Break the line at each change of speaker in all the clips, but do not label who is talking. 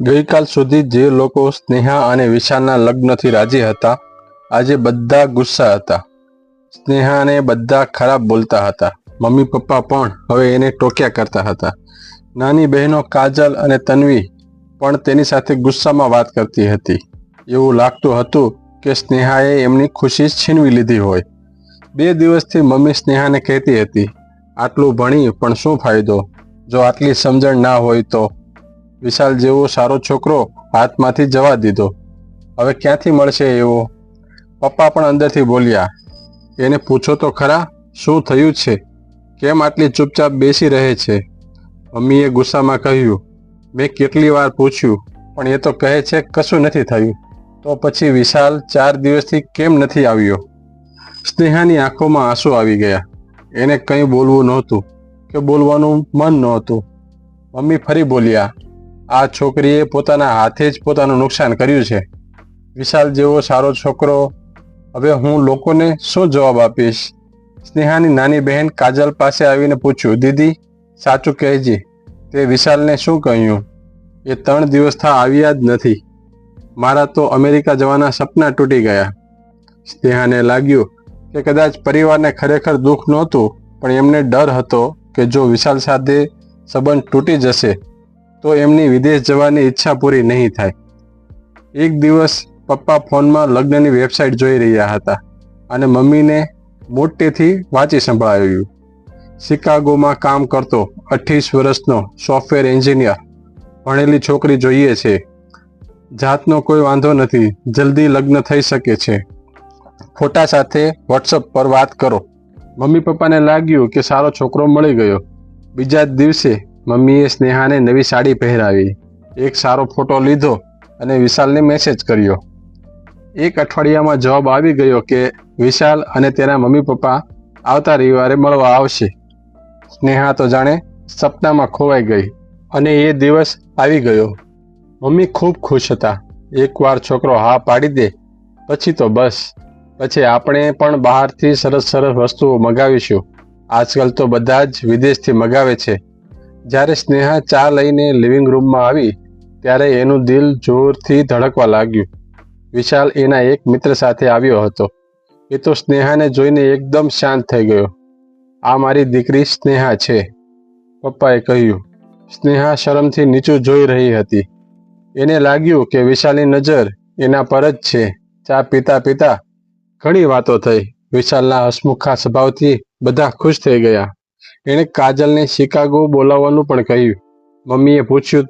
ગઈકાલ સુધી જે લોકો સ્નેહા અને વિશાલના લગ્નથી રાજી હતા, આજે બધા ગુસ્સા હતા. સ્નેહાને બધા ખરાબ બોલતા હતા. મમ્મી, પપ્પા પણ હવે એને ટોક્યા કરતા હતા. નાની બહેનો કાજલ અને તન્વી પણ તેની સાથે ગુસ્સામાં વાત કરતી હતી. એવું લાગતું હતું કે સ્નેહાએ એમની ખુશી છીનવી લીધી હોય. બે દિવસથી મમ્મી સ્નેહાને કહેતી હતી, આટલું ભણી પણ શું ફાયદો? જો આટલી સમજણ ના હોય તો વિશાલ જેવો સારો છોકરો હાથમાંથી જવા દીધો. હવે ક્યાંથી મળશે એવો? પપ્પા પણ અંદરથી બોલ્યા, એને પૂછો તો ખરા, શું થયું છે? કેમ આટલી ચૂપચાપ બેસી રહે છે? મમ્મીએ ગુસ્સામાં કહ્યું, મેં કેટલી વાર પૂછ્યું, પણ એ તો કહે છે કશું નથી થયું. તો પછી વિશાલ ચાર દિવસથી કેમ નથી આવ્યો? સ્નેહાની આંખોમાં આંસુ આવી ગયા. એને કંઈ બોલવું નહોતું, કે બોલવાનું મન નહોતું. મમ્મી ફરી બોલ્યા આ છોકરીએ પોતાના હાથે જ પોતાનું નુકસાન કર્યું છે. વિશાલ જેવો સારો છોકરો, હવે હું લોકોને શું જવાબ આપીશ? સ્નેહાની નાની બહેન કાજલ પાસે આવીને પૂછ્યું, દીદી, સાચું કહેજે, તે વિશાલને શું કહ્યું? એ ત્રણ દિવસથી આવ્યા જ નથી. મારા તો અમેરિકા જવાના સપના તૂટી ગયા. સ્નેહાને લાગ્યું કે કદાચ પરિવારને ખરેખર દુઃખ નહોતું, પણ એમને ડર હતો કે જો વિશાલ સાથે સંબંધ તૂટી જશે તો એમની વિદેશ જવાની ઈચ્છા પૂરી નહીં થાય. એક દિવસ પપ્પા ફોનમાં લગ્નની વેબસાઇટ જોઈ રહ્યા હતા અને મમ્મીને મોટેથી વાંચી સંભળાવ્યું. શિકાગોમાં કામ કરતો અઠ્ઠીસ વર્ષનો સોફ્ટવેર એન્જિનિયર ભણેલી છોકરી જોઈએ છે. જાતનો કોઈ વાંધો નથી, જલ્દી લગ્ન થઈ શકે છે. ફોટા સાથે વોટ્સઅપ પર વાત કરો. મમ્મી પપ્પાને લાગ્યું કે સારો છોકરો મળી ગયો. બીજા જ દિવસે મમ્મીએ સ્નેહાને નવી સાડી પહેરાવી. એક સારો ફોટો લીધો અને વિશાલને મેસેજ કર્યો. એક અઠવાડિયામાં જવાબ આવી ગયો કે વિશાલ અને તેના મમ્મી પપ્પા આવતા રવિવારે મળવા આવશે. સ્નેહા તો જાણે સપનામાં ખોવાઈ ગઈ અને એ દિવસ આવી ગયો. મમ્મી ખૂબ ખુશ હતા. એકવાર છોકરો હા પાડી દે, પછી તો બસ. પછી આપણે પણ બહારથી સરસ સરસ વસ્તુઓ મગાવીશું. આજકાલ તો બધા જ વિદેશથી મગાવે છે. જ્યારે સ્નેહા ચા લઈને લિવિંગ રૂમમાં આવી, ત્યારે એનું દિલ જોરથી ધડકવા લાગ્યું. વિશાલ એના એક મિત્ર સાથે આવ્યો હતો. એ તો સ્નેહાને જોઈને એકદમ શાંત થઈ ગયો. આ મારી દીકરી સ્નેહા છે, પપ્પાએ કહ્યું. સ્નેહા શરમથી નીચું જોઈ રહી હતી. એને લાગ્યું કે વિશાલની નજર એના પર જ છે. ચા પીતા પીતા ઘણી વાતો થઈ. વિશાલના હસમુખા સ્વભાવથી બધા ખુશ થઈ ગયા. એણે કાજલને શિકાગો બોલાવવાનું પણ કહ્યું. મમ્મીએ પૂછ્યું,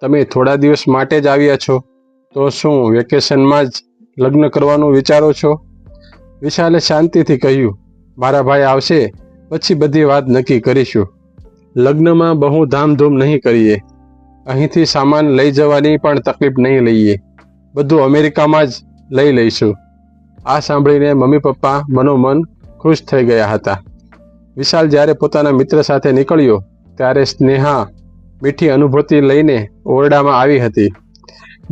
તમે થોડા દિવસ માટે જ આવ્યા છો, તો શું વેકેશનમાં જ લગ્ન કરવાનું વિચારો છો? વિશાલે શાંતિથી કહ્યું, મારા ભાઈ આવશે, પછી બધી વાત નક્કી કરીશું. લગ્નમાં બહુ ધામધૂમ નહીં કરીએ. અહીંથી સામાન લઈ જવાની પણ તકલીફ નહીં લઈએ. બધું અમેરિકામાં જ લઈ લઈશું. આ સાંભળીને મમ્મી પપ્પા મનોમન ખુશ થઈ ગયા હતા. વિશાલ જ્યારે પોતાના મિત્ર સાથે નીકળ્યો, ત્યારે સ્નેહા મીઠી અનુભૂતિ લઈને ઓરડામાં આવી હતી.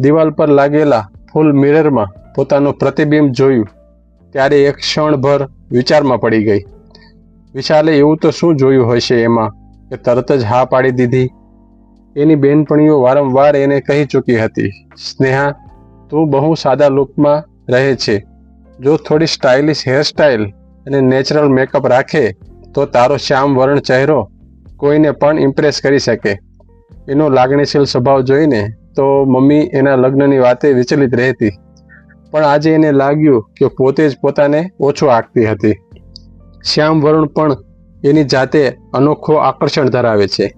દિવાલ પર લાગેલા ફૂલ મિરરમાં પોતાનું પ્રતિબિંબ જોયું, ત્યારે એક ક્ષણભર વિચારમાં પડી ગઈ. વિશાલે એવું તો શું જોયું હશે એમાં કે તરત જ હા પાડી દીધી? એની બેનપણીઓ વારંવાર એને કહી ચૂકી હતી, સ્નેહા, તું બહુ સાદા લુકમાં રહે છે. જો થોડી સ્ટાઇલિશ હેરસ્ટાઇલ અને નેચરલ મેકઅપ રાખે તો તારો શ્યામ વર્ણ ચહેરો કોઈને પણ ઇમ્પ્રેસ કરી શકે. એનો લાગણીશીલ સ્વભાવ જોઈને તો મમ્મી એના લગ્નની વાતે વિચલિત રહેતી. પણ આજે એને લાગ્યું કે પોતે જ પોતાને ઓછો આંકતી હતી. શ્યામ વરુણ પણ એની જાતે અનોખો આકર્ષણ ધરાવે છે.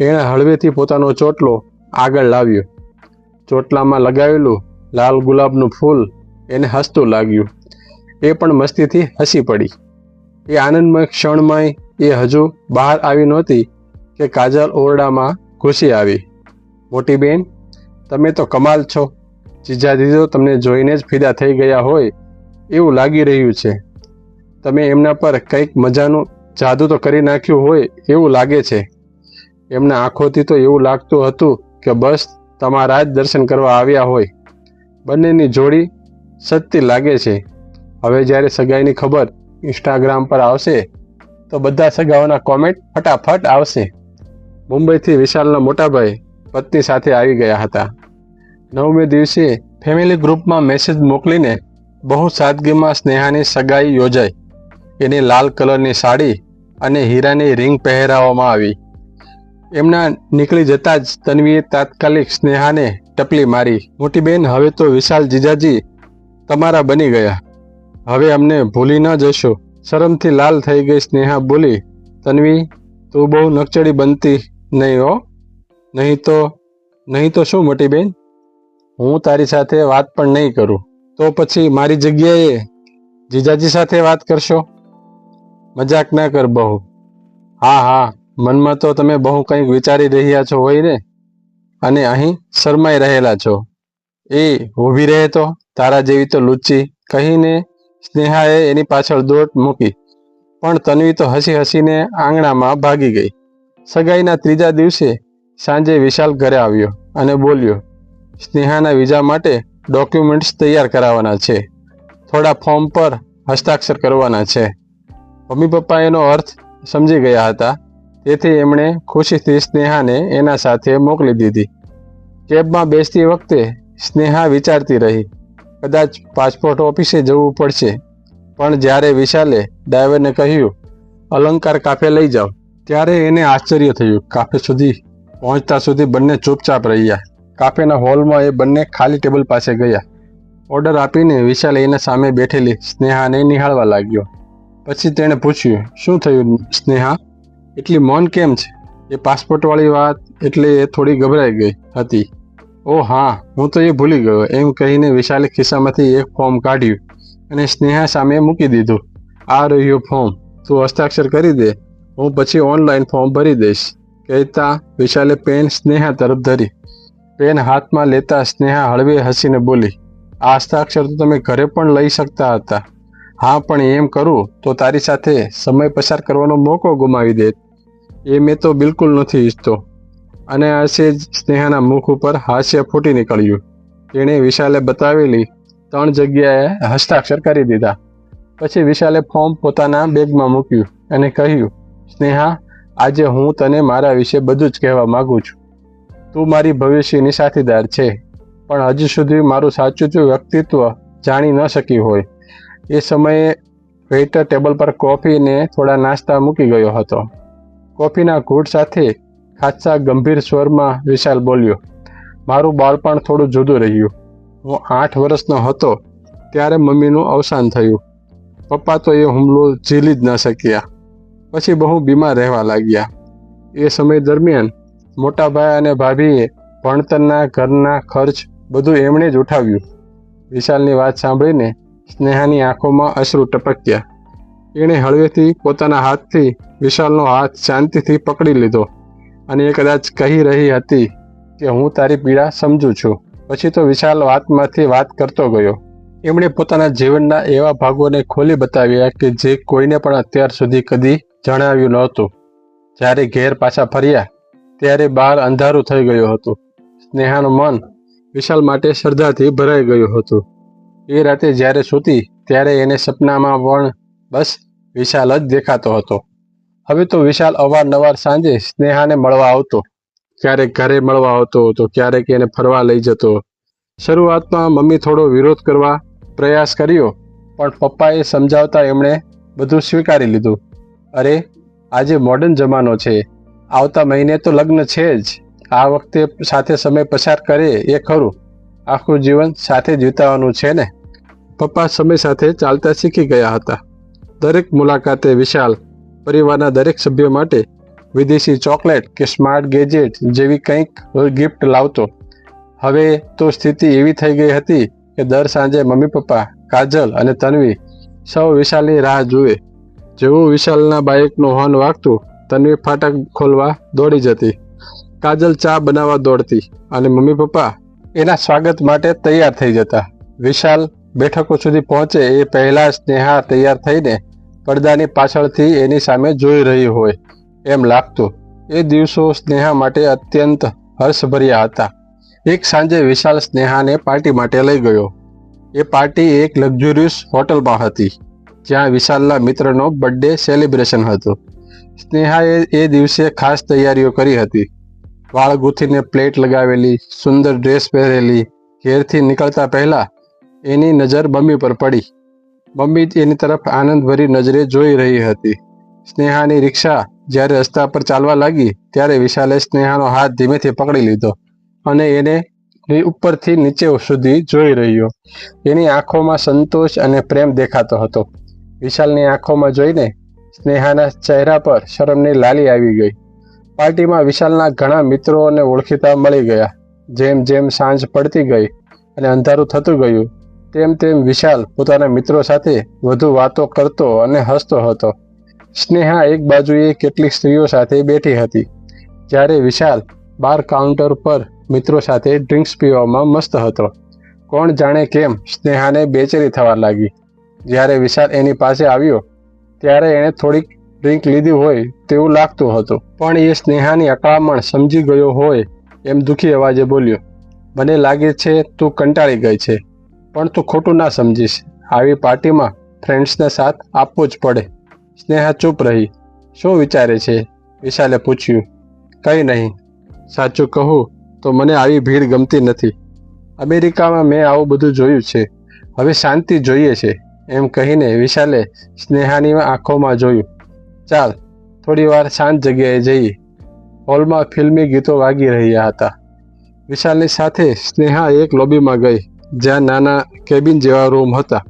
એણે હળવેથી પોતાનો ચોટલો આગળ લાવ્યો. ચોટલામાં લગાવેલું લાલ ગુલાબનું ફૂલ એને હસતું લાગ્યું. એ પણ મસ્તીથી હસી પડી. એ આનંદમય ક્ષણમય એ હજુ બહાર આવી નહોતી કે કાજલ ઓરડામાં ઘૂસી આવી. મોટી બેન, તમે તો કમાલ છો. જીજાજી તો તમને જોઈને જ ફિદા થઈ ગયા હોય એવું લાગી રહ્યું છે. તમે એમના પર કંઈક મજાનું જાદુ તો કરી નાખ્યું હોય એવું લાગે છે. એમના આંખોથી તો એવું લાગતું હતું કે બસ તમારા જ દર્શન કરવા આવ્યા હોય. બંનેની જોડી સત્ય લાગે છે. હવે જ્યારે સગાઈની ખબર ઇન્સ્ટાગ્રામ પર આવશે, તો બધા સગાઓના કોમેન્ટ ફટાફટ આવશે. મુંબઈથી વિશાલના મોટાભાઈ પત્ની સાથે આવી ગયા હતા. નવમે દિવસે ફેમિલી ગ્રુપમાં મેસેજ મોકલીને બહુ સાદગીમાં સ્નેહાની સગાઈ યોજાઈ. એની લાલ કલરની સાડી અને હીરાની રિંગ પહેરાવવામાં આવી. એમના નીકળી જતાં જ તન્વીએ તાત્કાલિક સ્નેહાને ટપલી મારી. મોટી બેન, હવે તો વિશાલ જીજાજી તમારા બની ગયા. હવે અમને ભૂલી ન જશો. શરમથી લાલ થઈ ગઈ સ્નેહા. બોલી, તન્વી, તું બહુ નકચડી બનતી નહીં હો. નહીં તો નહીં તો શું મોટી બેન? હું તારી સાથે વાત પણ નહીં કરું. તો પછી મારી જગ્યાએ જીજાજી સાથે વાત કરશો? મજાક ના કર બહુ. હા હા, મનમાં તો તમે બહુ કંઈક વિચારી રહ્યા છો, હોય ને? અને અહીં શરમાઈ રહેલા છો. એ ઊભી રહે તો? તારા જેવી તો લુચ્ચી કહીને સ્નેહાએ એની પાછળ દોટ મૂકી. પણ તન્વી તો હસી હસીને આંગણામાં ભાગી ગઈ. સગાઈના ત્રીજા દિવસે સાંજે વિશાલ ઘરે આવ્યો અને બોલ્યો, સ્નેહાના વિઝા માટે ડોક્યુમેન્ટ્સ તૈયાર કરાવવાના છે. થોડા ફોર્મ પર હસ્તાક્ષર કરવાના છે. મમ્મી પપ્પા એનો અર્થ સમજી ગયા હતા. તેથી એમણે ખુશીથી સ્નેહાને એના સાથે મોકલી દીધી. કેબમાં બેસતી વખતે સ્નેહા વિચારતી રહી. કદાચ પાસપોર્ટ ઓફિસે જવું પડશે. પણ જ્યારે વિશાલે ડ્રાઈવરને કહ્યું, અલંકાર કાફે લઈ જાઓ, ત્યારે એને આશ્ચર્ય થયું. કાફે સુધી પહોંચતા સુધી બંને ચૂપચાપ રહ્યા. કાફેના હોલમાં એ બંને ખાલી ટેબલ પાસે ગયા. ઓર્ડર આપીને વિશાલ એના સામે બેઠેલી સ્નેહાને નિહાળવા લાગ્યો. પછી તેણે પૂછ્યું, શું થયું, સ્નેહા? એટલી મૌન કેમ છે? એ પાસપોર્ટવાળી વાત એટલે એ થોડી ગભરાઈ ગઈ હતી. ઓ હા, હું તો એ ભૂલી ગયો. એમ કહીને વિશાલે ખિસ્સામાંથી એક ફોર્મ કાઢ્યું અને સ્નેહા સામે મૂકી દીધું. આ રહ્યું ફોર્મ. તું હસ્તાક્ષર કરી દે. હું પછી ઓનલાઈન ફોર્મ ભરી દઈશ. કહેતા વિશાલે પેન સ્નેહા તરફ ધરી. પેન હાથમાં લેતા સ્નેહા હળવે હસીને બોલી, આ હસ્તાક્ષર તો તમે ઘરે પણ લઈ શકતા હતા. હા, પણ એમ કરું તો તારી સાથે સમય પસાર કરવાનો મોકો ગુમાવી દે એ મેં તો બિલકુલ નથી ઈચ્છતો. અને આશે જ સ્નેહાના મુખ ઉપર હાસ્ય ફૂટી નીકળ્યું. તેણે વિશાલે બતાવેલી ત્રણ જગ્યાએ હસ્તાક્ષર કરી દીધા. પછી વિશાલે ફોર્મ પોતાના બેગમાં મૂક્યું અને કહ્યું, સ્નેહા, આજે હું તને મારા વિશે બધું જ કહેવા માંગુ છું. તું મારી ભવિષ્યની સાથીદાર છે, પણ હજુ સુધી મારું સાચું જ વ્યક્તિત્વ જાણી ન શકી હોય. એ સમયે વેઇટર ટેબલ પર કોફીને થોડા નાસ્તા મૂકી ગયો હતો. કોફીના ઘૂંટ સાથે ખાસ્સા ગંભીર સ્વરમાં વિશાલ બોલ્યો, મારું બાળપણ થોડું જુદું રહ્યું. હું આઠ વર્ષનો હતો ત્યારે મમ્મીનું અવસાન થયું. પપ્પા તો એ હુમલો ઝીલી જ ન શક્યા. પછી બહુ બીમાર રહેવા લાગ્યા. એ સમય દરમિયાન મોટા ભાઈ અને ભાભીએ ભણતરના ઘરના ખર્ચ બધું એમણે જ ઉઠાવ્યું. વિશાલની વાત સાંભળીને સ્નેહાની આંખોમાં અશ્રુ ટપક્યા. એણે હળવેથી પોતાના હાથથી વિશાલનો હાથ શાંતિથી પકડી લીધો. અને એ કદાચ કહી રહી હતી કે હું તારી પીડા સમજુ છું. પછી તો વિશાલ વાતમાંથી વાત કરતો ગયો. એમણે પોતાના જીવનના એવા ભાગોને ખોલી બતાવ્યા કે જે કોઈને પણ અત્યાર સુધી કદી જણાવ્યું નહોતું. જ્યારે ઘેર પાછા ફર્યા, ત્યારે બહાર અંધારું થઈ ગયું હતું. સ્નેહાનું મન વિશાલ માટે શ્રદ્ધાથી ભરાઈ ગયું હતું. એ રાતે જ્યારે સૂતી, ત્યારે એને સપનામાં પણ બસ વિશાલ જ દેખાતો હતો. હવે તો વિશાલ અવારનવાર સાંજે સ્નેહાને મળવા આવતો. ક્યારેક ઘરે મળવા આવતો તો ક્યારેક એને ફરવા લઈ જતો. શરૂઆતમાં મમ્મી થોડો વિરોધ કરવા પ્રયાસ કર્યો, પણ પપ્પાએ સમજાવતા એમણે બધું સ્વીકારી લીધું. અરે, આજે મોડર્ન જમાનો છે. આવતા મહિને તો લગ્ન છે જ. આ વખતે સાથે સમય પસાર કરે એ ખરું. આખું જીવન સાથે જીતાવાનું છે ને? પપ્પા સમય સાથે ચાલતા શીખી ગયા હતા. દરેક મુલાકાતે વિશાલ પરિવારના દરેક સભ્યો માટે વિદેશી ચોકલેટ કે સ્માર્ટ ગેજેટ જેવી કંઈક ગિફ્ટ લાવતો. હવે તો સ્થિતિ એવી થઈ ગઈ હતી કે દર સાંજે મમ્મી પપ્પા, કાજલ અને તન્વી સૌ વિશાલની રાહ જુએ. જેવું વિશાલના બાઇકનું હોર્ન વાગતું, તન્વી ફાટક ખોલવા દોડી જતી. કાજલ ચા બનાવવા દોડતી અને મમ્મી પપ્પા એના સ્વાગત માટે તૈયાર થઈ જતા. વિશાલ બેઠકો સુધી પહોંચે એ પહેલા સ્નેહા તૈયાર થઈને પડદાની પાછળથી એની સામે જોઈ રહી હોય એમ લાગતું. એ દિવસો સ્નેહા માટે અત્યંત હર્ષભર્યા હતા. એક સાંજે વિશાલ સ્નેહાને પાર્ટી માટે લઈ ગયો. એ પાર્ટી એક લક્ઝુરિયસ હોટલમાં હતી, જ્યાં વિશાલના મિત્રનો બર્થડે સેલિબ્રેશન હતું. સ્નેહાએ એ દિવસે ખાસ તૈયારીઓ કરી હતી. વાળ ગૂંથીને પ્લેટ લગાવેલી, સુંદર ડ્રેસ પહેરેલી, ઘેરથી નીકળતા પહેલા એની નજર મમ્મી પર પડી. મમ્મી એની તરફ આનંદભરી નજરે જોઈ રહી હતી. સ્નેહાની રિક્ષા જ્યારે રસ્તા પર ચાલવા લાગી, ત્યારે વિશાલે સ્નેહાનો હાથ ધીમેથી પકડી લીધો અને એને ઉપરથી નીચે સુધી જોઈ રહ્યો. એની આંખોમાં સંતોષ અને પ્રેમ દેખાતો હતો. વિશાલની આંખોમાં જોઈને સ્નેહાના ચહેરા પર શરમની લાલી આવી ગઈ. પાર્ટીમાં વિશાલના ઘણા મિત્રો અને ઓળખીતા મળી ગયા. જેમ જેમ સાંજ પડતી ગઈ અને અંધારું થતું ગયું તેમ તેમ વિશાલ પોતાના મિત્રો સાથે વધુ વાતો કરતો અને હસતો હતો. સ્નેહા એક બાજુએ કેટલીક સ્ત્રીઓ સાથે બેઠી હતી. જ્યારે વિશાલ બાર કાઉન્ટર પર મિત્રો સાથે ડ્રિંક્સ પીવામાં મસ્ત હતો. કોણ જાણે કેમ સ્નેહાને બેચેરી થવા લાગી. જ્યારે વિશાલ એની પાસે આવ્યો, ત્યારે એણે થોડીક ડ્રિંક લીધી હોય તેવું લાગતું હતું. પણ એ સ્નેહાની અકળામણ સમજી ગયો હોય એમ દુઃખી અવાજે બોલ્યો, મને લાગે છે તું કંટાળી ગઈ છે. પણ તું ખોટું ના સમજીશ. આવી પાર્ટીમાં ફ્રેન્ડ્સને સાથ આપવો જ પડે. સ્નેહા ચૂપ રહી. શું વિચારે છે? વિશાલે પૂછ્યું. કંઈ નહીં. સાચું કહું તો મને આવી ભીડ ગમતી નથી. અમેરિકામાં મેં આવું બધું જોયું છે. હવે શાંતિ જોઈએ છે. એમ કહીને વિશાલે સ્નેહાની આંખોમાં જોયું. ચાલ, થોડી વાર શાંત જગ્યાએ જઈએ. હોલમાં ફિલ્મી ગીતો વાગી રહ્યા હતા. વિશાલની સાથે સ્નેહા એક લોબીમાં ગઈ. જ્યાં નાના કેબિન જેવા રૂમ હતા.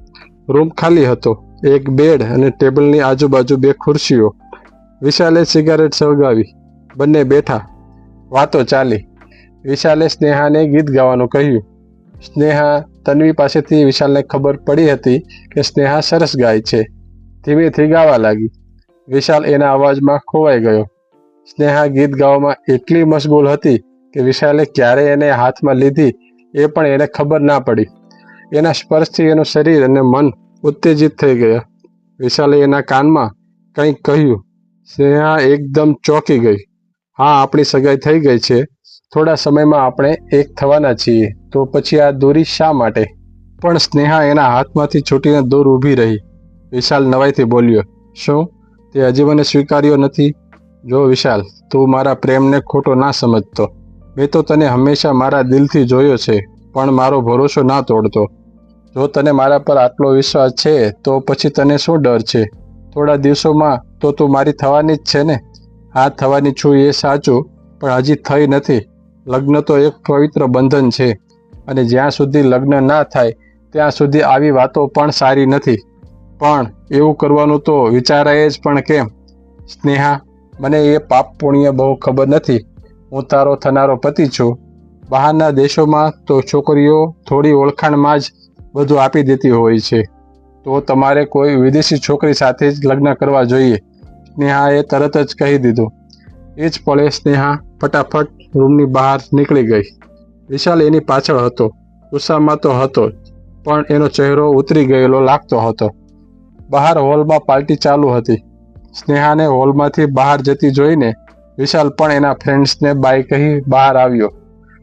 રૂમ ખાલી હતો. એક બેડ અને ટેબલની આજુબાજુ બે ખુરશીઓ. વિશાલે સિગારેટ સળગાવી. બંને બેઠા. વાતો ચાલી. વિશાલે સ્નેહાને ગીત ગાવાનું કહ્યું. સ્નેહા તન્વી પાસેથી વિશાલને ખબર પડી હતી કે સ્નેહા સરસ ગાય છે. ધીમેથી ગાવા લાગી. વિશાલ એના અવાજમાં ખોવાઈ ગયો. સ્નેહા ગીત ગાવામાં એટલી મશગુલ હતી કે વિશાલે ક્યારે એને હાથમાં લીધી એ પણ એને ખબર ના પડી. એના સ્પર્શથી એનું શરીર અને મન ઉત્તેજિત થઈ ગયા. વિશાલે એના કાનમાં કંઈક કહ્યું. સ્નેહા એકદમ ચોંકી ગઈ. હા, આપણી સગાઈ થઈ ગઈ છે. થોડા સમયમાં આપણે એક થવાના છીએ. તો પછી આ દોરી શા માટે? પણ સ્નેહા એના હાથમાંથી છૂટીને દૂર ઊભી રહી. વિશાલ નવાઈથી બોલ્યો, શું? તે હજી મને સ્વીકાર્યો નથી? જો વિશાલ, તું મારા પ્રેમને ખોટો ના સમજતો. મેં તો તને હંમેશા મારા દિલથી જોયો છે, પણ મારો ભરોસો ના તોડતો. જો તને મારા પર આટલો વિશ્વાસ છે, તો પછી તને શું ડર છે? થોડા દિવસોમાં તો તું મારી થવાની જ છે ને? હા, થવાની છું એ સાચું, પણ હજી થઈ નથી. લગ્ન તો એક પવિત્ર બંધન છે અને જ્યાં સુધી લગ્ન ના થાય, ત્યાં સુધી આવી વાતો પણ સારી નથી. પણ એવું કરવાનું તો વિચારાય જ પણ કેમ? સ્નેહા, મને એ પાપ પુણ્ય બહુ ખબર નથી. હું તારો થનારો પતિ છું. બહારના દેશોમાં તો છોકરીઓ થોડી ઓળખાણમાં જ બધું આપી દેતી હોય છે. તો તમારે કોઈ વિદેશી છોકરી સાથે જ લગ્ન કરવા જોઈએ. સ્નેહાએ તરત જ કહી દીધું. એ જ પળે સ્નેહા ફટાફટ રૂમની બહાર નીકળી ગઈ. વિશાલ એની પાછળ હતો. ગુસ્સામાં તો હતો પણ એનો ચહેરો ઉતરી ગયેલો લાગતો હતો. બહાર હોલમાં પાર્ટી ચાલુ હતી. સ્નેહાને હોલમાંથી બહાર જતી જોઈને વિશાલ પણ એના ફ્રેન્ડ્સને બાય કહી બહાર આવ્યો.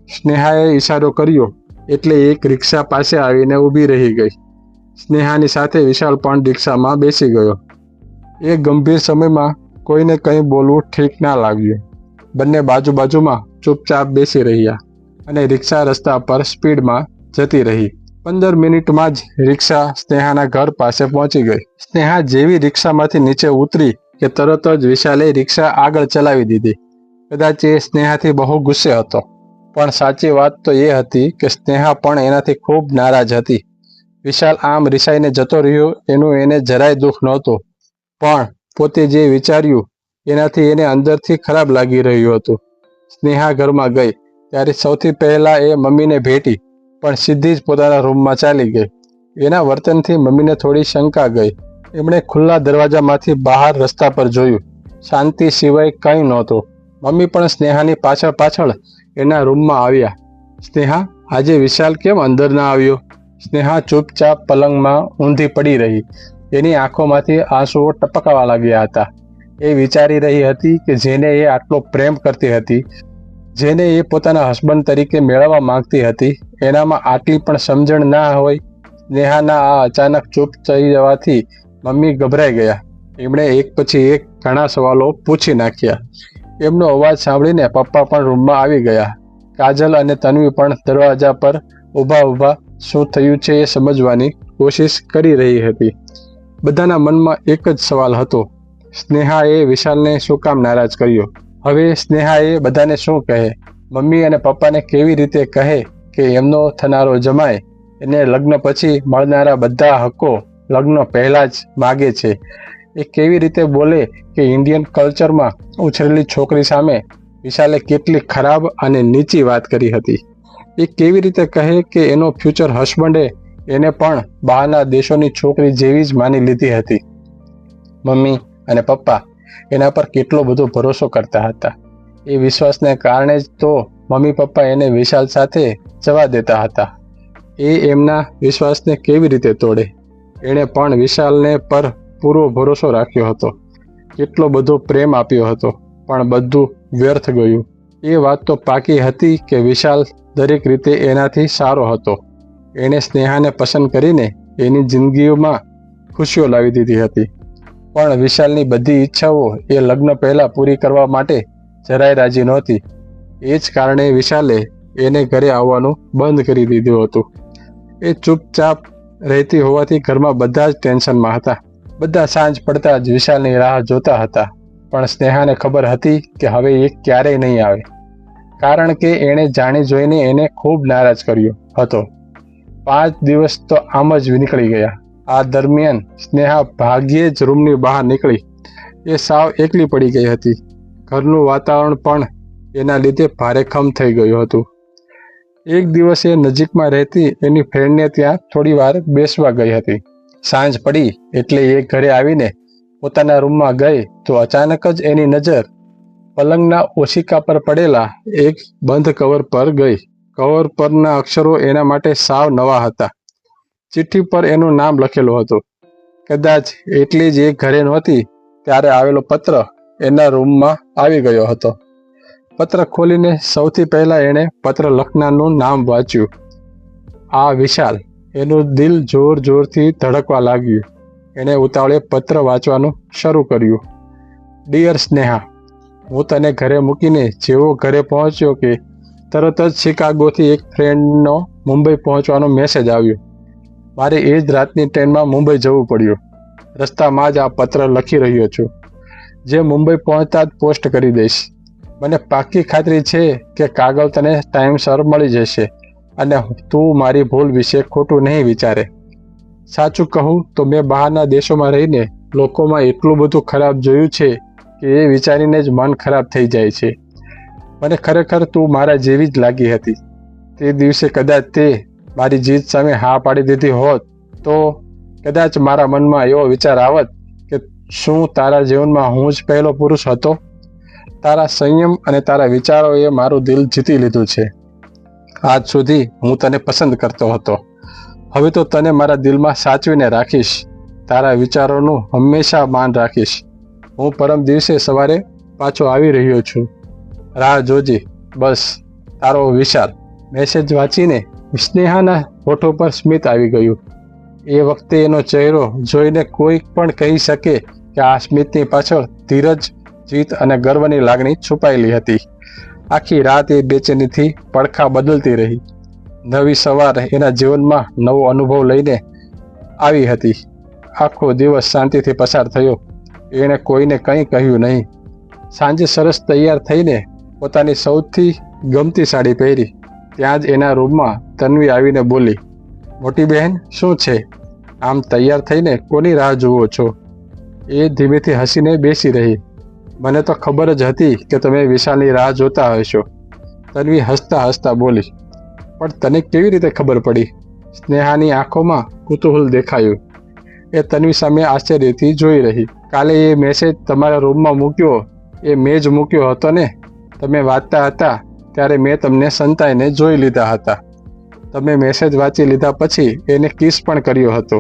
સ્નેહાએ ઈશારો કર્યો, એટલે એક રિક્ષા પાસે આવીને ઊભી રહી ગઈ. સ્નેહાની સાથે વિશાલ પણ રિક્ષામાં બેસી ગયો. એ ગંભીર સમયમાં કોઈને કંઈ બોલવું ઠીક ના લાગ્યું. બંને બાજુ બાજુમાં ચૂપચાપ બેસી રહ્યા અને રિક્ષા રસ્તા પર સ્પીડમાં જતી રહી. પંદર મિનિટમાં જ રિક્ષા સ્નેહાના ઘર પાસે પહોંચી ગઈ. સ્નેહા જેવી રિક્ષામાંથી નીચે ઉતરી કે તરત જ વિશાલે રિક્ષા આગળ ચલાવી દીધી. કદાચ એ સ્નેહાથી બહુ ગુસ્સે હતો. પણ સાચી વાત તો એ હતી કે સ્નેહા પણ એનાથી ખૂબ નારાજ હતી. વિશાલ આમ રિસાઈને જતો રહ્યો એનું એને જરાય દુઃખ નહોતું. પણ પોતે જે વિચાર્યું એનાથી એને અંદરથી ખરાબ લાગી રહ્યું હતું. સ્નેહા ઘરમાં ગઈ. ત્યારે સૌથી પહેલા એ મમ્મીને ભેટી, પણ સીધી જ પોતાના રૂમમાં ચાલી ગઈ. એના વર્તનથી મમ્મીને થોડી શંકા ગઈ. એમણે ખુલ્લા દરવાજામાંથી બહાર રસ્તા પર જોયું. શાંતિ સિવાય કંઈ નહોતું. મમ્મી પણ સ્નેહાની પાછળ પાછળ એના રૂમમાં આવ્યા. સ્નેહા, આજે વિશાલ કેમ અંદર ના આવ્યો? સ્નેહા ચૂપચાપ પલંગમાં ઊંધી પડી રહી. એની આંખોમાંથી આંસુઓ ટપકાવા લાગ્યા હતા. એ વિચારી રહી હતી કે જેને એ આટલો પ્રેમ કરતી હતી, જેને એ પોતાના હસબન્ડ તરીકે મેળવવા માંગતી હતી, એનામાં આટલી પણ સમજણ ના હોય. સ્નેહાના આ અચાનક ચૂપ થઈ જવાથી મમ્મી ગભરાઈ ગયા. એમણે એક પછી એક ઘણા સવાલો પૂછી નાખ્યા. એમનો અવાજ સાંભળીને પપ્પા પણ રૂમમાં આવી ગયા. કાજલ અને તન્વી પણ દરવાજા પર ઊભા ઊભા શું થયું છે એ સમજવાની કોશિશ કરી રહી હતી. બધાના મનમાં એક જ સવાલ હતો. સ્નેહાએ વિશાલને શું કામ નારાજ કર્યો? હવે સ્નેહાએ બધાને શું કહે? મમ્મી અને પપ્પાને કેવી રીતે કહે કે એમનો થનારો જમાય? એને લગ્ન પછી મળનારા બધા હક્કો લગ્ન પહેલા જ માગે છે. એ કેવી રીતે બોલે કે ઇન્ડિયન કલ્ચરમાં ઉછરેલી છોકરી સામે વિશાલે કેટલી ખરાબ અને નીચી વાત કરી હતી. એ કેવી રીતે કહે કે એનો ફ્યુચર હસબન્ડે એને પણ બહારના દેશોની છોકરી જેવી જ માની લીધી હતી. મમ્મી અને પપ્પા એના પર કેટલો બધો ભરોસો કરતા હતા. એ વિશ્વાસને કારણે જ તો મમ્મી પપ્પા એને વિશાલ સાથે જવા દેતા હતા. એ એમના વિશ્વાસને કેવી રીતે તોડે? એણે પણ વિશાલને પર પૂરો ભરોસો રાખ્યો હતો. કેટલો બધો પ્રેમ આપ્યો હતો, પણ બધું વ્યર્થ ગયું. એ વાત તો પાકી હતી કે વિશાલ દરેક રીતે એનાથી સારો હતો. એણે સ્નેહાને પસંદ કરીને એની જિંદગીઓમાં ખુશીઓ લાવી દીધી હતી. પણ વિશાલની બધી ઈચ્છાઓ એ લગ્ન પહેલાં પૂરી કરવા માટે જરાય રાજી નહોતી. એ જ કારણે વિશાલે એને ઘરે આવવાનું બંધ કરી દીધું હતું. એ ચૂપચાપ રહેતી હોવાથી ઘરમાં બધા જ ટેન્શનમાં હતા. બધા સાંજ પડતા જ વિશાલની રાહ જોતા હતા, પણ સ્નેહાને ખબર હતી કે હવે એ ક્યારેય નહીં આવે. કારણ કે એણે જાણી જોઈને એને ખૂબ નારાજ કર્યો હતો. પાંચ દિવસ તો આમ જ નીકળી ગયા. આ દરમિયાન સ્નેહા ભાગ્યે જ રૂમની બહાર નીકળી. એ સાવ એકલી પડી ગઈ હતી. ઘરનું વાતાવરણ પણ એના લીધે ભારેખમ થઈ ગયું હતું. એક દિવસ એ નજીકમાં રહેતી એની ફ્રેન્ડને ત્યાં થોડી વાર બેસવા ગઈ હતી. સાંજ પડી એટલે એ ઘરે આવીને પોતાના રૂમમાં ગઈ તો અચાનક જ એની નજર પલંગના ઓશિકા પર પડેલા એક બંધ કવર પર ગઈ. કવર પરના અક્ષરો એના માટે સાવ નવા હતા. ચિઠ્ઠી પર એનું નામ લખેલું હતું. કદાચ એટલી જ એ ઘરે નહોતી ત્યારે આવેલો પત્ર એના રૂમમાં આવી ગયો હતો. પત્ર ખોલીને સૌથી પહેલા એણે પત્ર લખનારનું નામ વાંચ્યું. આ વિશાલ એનું દિલ જોર જોરથી ધડકવા લાગ્યું. એણે ઉતાવળે પત્ર વાંચવાનું શરૂ કર્યું. ડિયર સ્નેહા, હું તને ઘરે મૂકીને જેવો ઘરે પહોંચ્યો કે તરત જ શિકાગોથી એક ફ્રેન્ડનો મુંબઈ પહોંચવાનો મેસેજ આવ્યો. મારે એ જ રાતની ટ્રેનમાં મુંબઈ જવું પડ્યું. રસ્તામાં જ આ પત્ર લખી રહ્યો છું. જે મુંબઈ પહોંચતા જ પોસ્ટ કરી દઈશ. મને પાકી ખાતરી છે કે કાગળ તને ટાઈમસર મળી જશે અને તું મારી ભૂલ વિશે ખોટું નહીં વિચારે. સાચું કહું તો મેં બહારના દેશોમાં રહીને લોકોમાં એટલું બધું ખરાબ જોયું છે કે એ વિચારીને જ મન ખરાબ થઈ જાય છે. મને ખરેખર તું મારા જેવી જ લાગી હતી. તે દિવસે કદાચ તે મારી જીત સામે હા પાડી દીધી હોત તો કદાચ મારા મનમાં એવો વિચાર આવત કે શું તારા જીવનમાં હું જ પહેલો પુરુષ હતો? તારા સંયમ અને તારા વિચારોએ મારું દિલ જીતી લીધું છે. આજ સુધી હું તને પસંદ કરતો હતો. હવે તો તને મારા દિલમાં સાચવીને રાખીશ. તારા વિચારોનું હંમેશા માન રાખીશ. હું પરમ દિવસે સવારે પાછો આવી રહ્યો છું. રાહ જોજી, બસ, તારો વિશાલ. મેસેજ વાંચીને સ્નેહાના હોઠો પર સ્મિત આવી ગયું. એ વખતે એનો ચહેરો જોઈને કોઈ પણ કહી શકે કે આ સ્મિતની પાછળ ધીરજ જીત અને ગર્વની લાગણી છુપાયેલી હતી. આખી રાત એ બેચેનીથી પડખા બદલતી રહી. નવી સવાર એના જીવનમાં નવો અનુભવ લઈને આવી હતી. આખો દિવસ શાંતિથી પસાર થયો. એણે કોઈને કંઈ કહ્યું નહીં. સાંજે સરસ તૈયાર થઈને પોતાની સૌથી ગમતી સાડી પહેરી. ત્યાં જ એના રૂમમાં તન્વી આવીને બોલી, મોટી બહેન, શું છે? આમ તૈયાર થઈને કોની રાહ જુઓ છો? એ ધીમેથી હસીને બેસી રહી. મને તો ખબર જ હતી કે તમે વિશાલની રાહ જોતા હશો. તન્વી હસતા હસતા બોલી, પણ તને કેવી રીતે ખબર પડી? સ્નેહાની આંખોમાં કુતૂહલ દેખાયું. એ તન્વી સામે આશ્ચર્યથી જોઈ રહી. કાલે એ મેસેજ તમારા રૂમમાં મૂક્યો. એ મેં જ મૂક્યો હતો ને? તમે વાંચતા હતા, ત્યારે મેં તમને સંતાઈને જોઈ લીધા હતા. તમે મેસેજ વાંચી લીધા પછી એને કિસ પણ કર્યો હતો.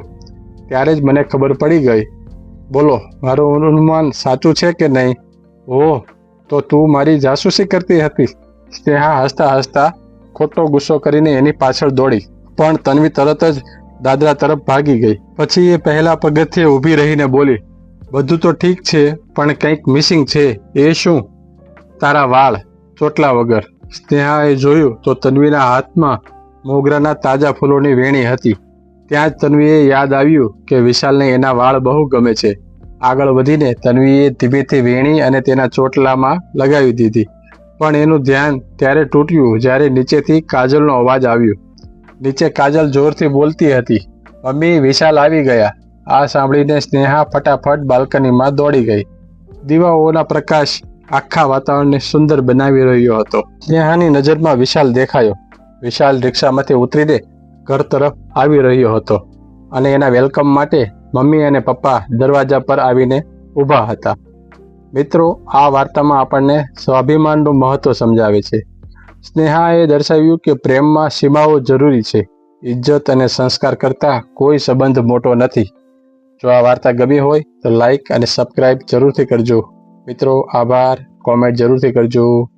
ત્યારે જ મને ખબર પડી ગઈ. બોલો, મારું અનુમાન સાચું છે કે નહીં? ઓહ, તો તું મારી જાસૂસી કરતી હતી. સ્નેહા હસતા હસતા ખોટો ગુસ્સો કરીને એની પાછળ દોડી. પણ તન્વી તરત જ દાદરા તરફ ભાગી ગઈ. પછી એ પહેલા પગથિયે ઊભી રહીને બોલી, બધું તો ઠીક છે, પણ કંઈક મિસિંગ છે. એ શું? તારા વાળ ચોટલા વગર. સ્નેહાએ જોયું તો તન્વીના હાથમાં મોગરાના તાજા ફૂલોની વેણી હતી. ત્યાં જ તન્વીએ યાદ આવ્યું કે વિશાલને એના વાળ બહુ ગમે છે. આગળ વધીને તન્વીએ ધીમેથી વેણી અને તેના ચોટલામાં લગાવી દીધી. પણ એનું ધ્યાન ત્યારે તૂટ્યું જ્યારે નીચેથી કાજલનો અવાજ આવ્યો. નીચે કાજલ જોરથી બોલતી હતી, મમ્મી, વિશાલ આવી ગયા. આ સાંભળીને સ્નેહા ફટાફટ બાલ્કનીમાં દોડી ગઈ. દીવાઓના પ્રકાશ આખા વાતાવરણને સુંદર બનાવી રહ્યો હતો. સ્નેહાની નજરમાં વિશાલ દેખાયો. વિશાલ રિક્ષામાંથી ઉતરીને ઘર તરફ આવી રહ્યો હતો અને એના વેલકમ માટે મમ્મી અને પપ્પા દરવાજા પર આવીને ઊભા હતા. મિત્રો, આ વાર્તામાં આપણને સ્વાભિમાનનું મહત્વ સમજાવે છે. સ્નેહાએ દર્શાવ્યું કે પ્રેમમાં સીમાઓ જરૂરી છે. ઇજ્જત અને સંસ્કાર કરતાં કોઈ સંબંધ મોટો નથી. જો આ વાર્તા ગમી હોય, તો લાઈક અને સબસ્ક્રાઈબ જરૂરથી કરજો. મિત્રો, આભાર. કોમેન્ટ જરૂરથી કરજો.